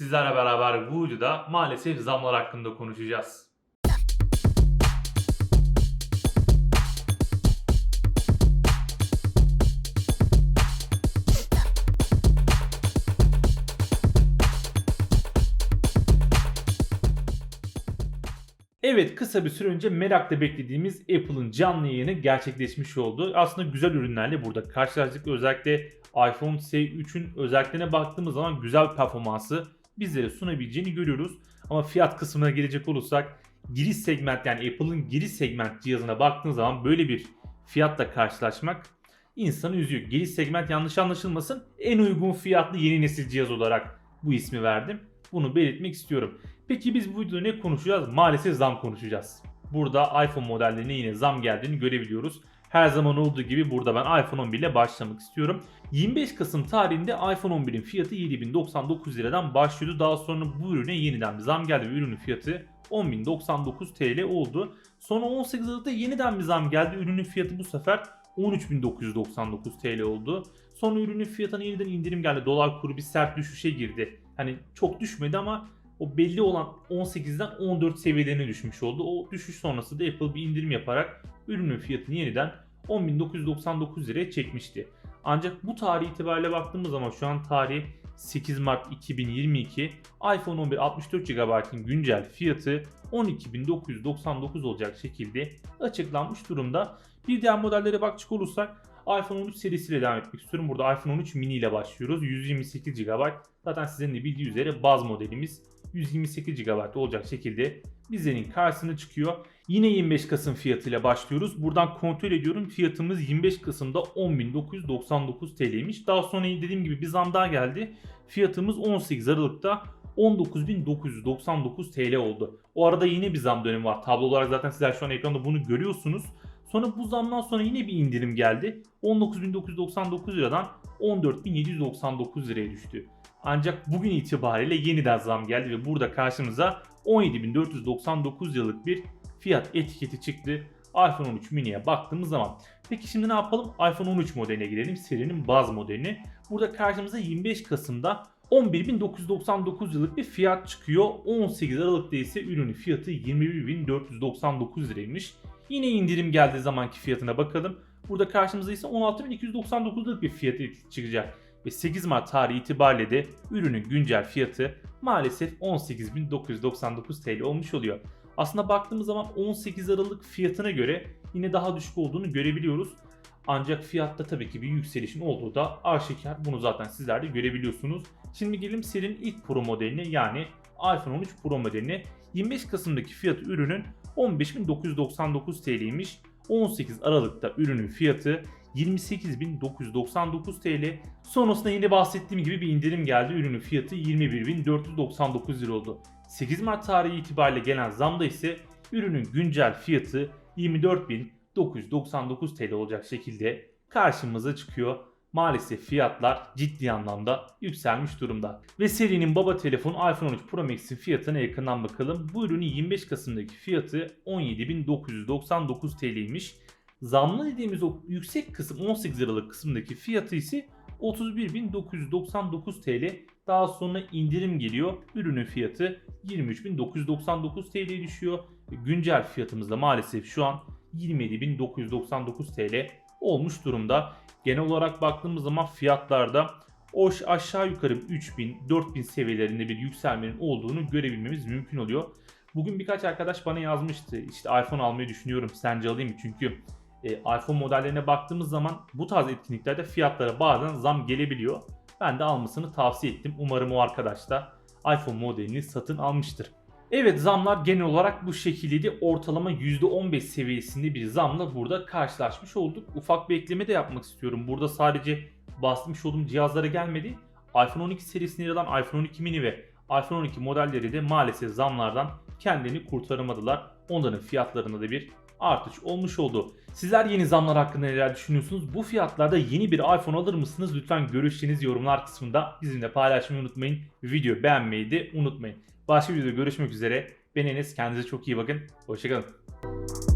Sizlerle beraber bu videoda maalesef zamlar hakkında konuşacağız. Evet kısa bir süre önce merakla beklediğimiz Apple'ın canlı yayını gerçekleşmiş oldu. Aslında güzel ürünlerle burada karşılaştık. Özellikle iPhone SE3'ün özelliklerine baktığımız zaman güzel performansı bizlere sunabileceğini görüyoruz. Ama fiyat kısmına gelecek olursak giriş segment yani Apple'ın giriş segment cihazına baktığınız zaman böyle bir fiyatla karşılaşmak insanı üzüyor. Giriş segment yanlış anlaşılmasın en uygun fiyatlı yeni nesil cihaz olarak bu ismi verdim. Bunu belirtmek istiyorum. Peki biz bu videoda ne konuşacağız? Maalesef zam konuşacağız. Burada iPhone modellerine yine zam geldiğini görebiliyoruz. Her zaman olduğu gibi burada ben iPhone 11 ile başlamak istiyorum. 25 Kasım tarihinde iPhone 11'in fiyatı 7099 liradan başlıyordu. Daha sonra bu ürüne yeniden bir zam geldi ve ürünün fiyatı 10.099 TL oldu. Sonra 18 Aralık'ta yeniden bir zam geldi. Ürünün fiyatı bu sefer 13.999 TL oldu. Sonra ürünün fiyatına yeniden indirim geldi. Dolar kuru bir sert düşüşe girdi. Hani çok düşmedi ama o belli olan 18'den 14 seviyelerine düşmüş oldu. O düşüş sonrası da Apple bir indirim yaparak ürünün fiyatını yeniden 10.999 liraya çekmişti. Ancak bu tarih itibariyle baktığımız zaman şu an tarih 8 Mart 2022 iPhone 11 64 GB'ın güncel fiyatı 12.999 olacak şekilde açıklanmış durumda. Bir diğer modellere bakacak olursak iPhone 13 serisiyle devam etmek istiyorum. Burada iPhone 13 mini ile başlıyoruz. 128 GB. Zaten sizin de bildiği üzere baz modelimiz 128 GB olacak şekilde bizlerin karşısına çıkıyor. Yine 25 Kasım fiyatıyla başlıyoruz. Buradan kontrol ediyorum. Fiyatımız 25 Kasım'da 10.999 TL'ymiş. Daha sonra dediğim gibi bir zam daha geldi. Fiyatımız 18 Aralık'ta 19.999 TL oldu. O arada yine bir zam dönemi var. Tablo olarak zaten sizler şu an ekranda bunu görüyorsunuz. Sonra bu zamdan sonra yine bir indirim geldi. 19.999 liradan 14.799 liraya düştü. Ancak bugün itibariyle yeniden zam geldi ve burada karşımıza 17.499 liralık bir fiyat etiketi çıktı. iPhone 13 mini'ye baktığımız zaman. Peki şimdi ne yapalım? iPhone 13 modeline girelim. Serinin baz modeline. Burada karşımıza 25 Kasım'da 11.999 liralık bir fiyat çıkıyor. 18 Aralık'ta ise ürünün fiyatı 21.499 liraymış. Yine indirim geldiği zamanki fiyatına bakalım. Burada karşımıza ise 16.299 liralık bir fiyat çıkacak. Ve 8 Mart tarihi itibariyle de ürünün güncel fiyatı maalesef 18.999 TL olmuş oluyor. Aslında baktığımız zaman 18 Aralık fiyatına göre yine daha düşük olduğunu görebiliyoruz. Ancak fiyatta tabii ki bir yükselişin olduğu da aşikar. Bunu zaten sizler de görebiliyorsunuz. Şimdi gelelim serinin ilk Pro modeline yani iPhone 13 Pro modeline. 25 Kasım'daki fiyatı ürünün 15.999 TL'ymiş. 18 Aralık'ta ürünün fiyatı 28.999 TL. Sonrasında yine bahsettiğim gibi bir indirim geldi. Ürünün fiyatı 21.499 lira oldu. 8 Mart tarihi itibariyle gelen zamda ise ürünün güncel fiyatı 24.999 TL olacak şekilde karşımıza çıkıyor. Maalesef fiyatlar ciddi anlamda yükselmiş durumda. Ve serinin baba telefonu iPhone 13 Pro Max'in fiyatına yakından bakalım. Bu ürünün 25 Kasım'daki fiyatı 17.999 TL'ymiş. Zamlı dediğimiz o yüksek kısım 18 liralık kısımdaki fiyatı ise 31.999 TL. Daha sonra indirim geliyor. Ürünün fiyatı 23.999 TL'ye düşüyor. Güncel fiyatımız da maalesef şu an 27.999 TL olmuş durumda. Genel olarak baktığımız zaman fiyatlarda o aşağı yukarı 3000-4000 seviyelerinde bir yükselmenin olduğunu görebilmemiz mümkün oluyor. Bugün birkaç arkadaş bana yazmıştı. İşte iPhone almayı düşünüyorum. Sence alayım? Çünkü e, iPhone modellerine baktığımız zaman bu tarz etkinliklerde fiyatlara bazen zam gelebiliyor. Ben de almasını tavsiye ettim. Umarım o arkadaş da iPhone modelini satın almıştır. Evet zamlar genel olarak bu şekildeydi. Ortalama %15 seviyesinde bir zamla burada karşılaşmış olduk. Ufak bir ekleme de yapmak istiyorum. Burada sadece bahsetmiş olduğum cihazlara gelmedi. iPhone 12 serisinde yer alan iPhone 12 mini ve iPhone 12 modelleri de maalesef zamlardan kendini kurtaramadılar. Onların fiyatlarında da bir artış olmuş oldu. Sizler yeni zamlar hakkında neler düşünüyorsunuz? Bu fiyatlarda yeni bir iPhone alır mısınız? Lütfen görüşlerinizi yorumlar kısmında bizimle paylaşmayı unutmayın. Video beğenmeyi de unutmayın. Başka bir videoda görüşmek üzere. Ben Enes. Kendinize çok iyi bakın. Hoşçakalın.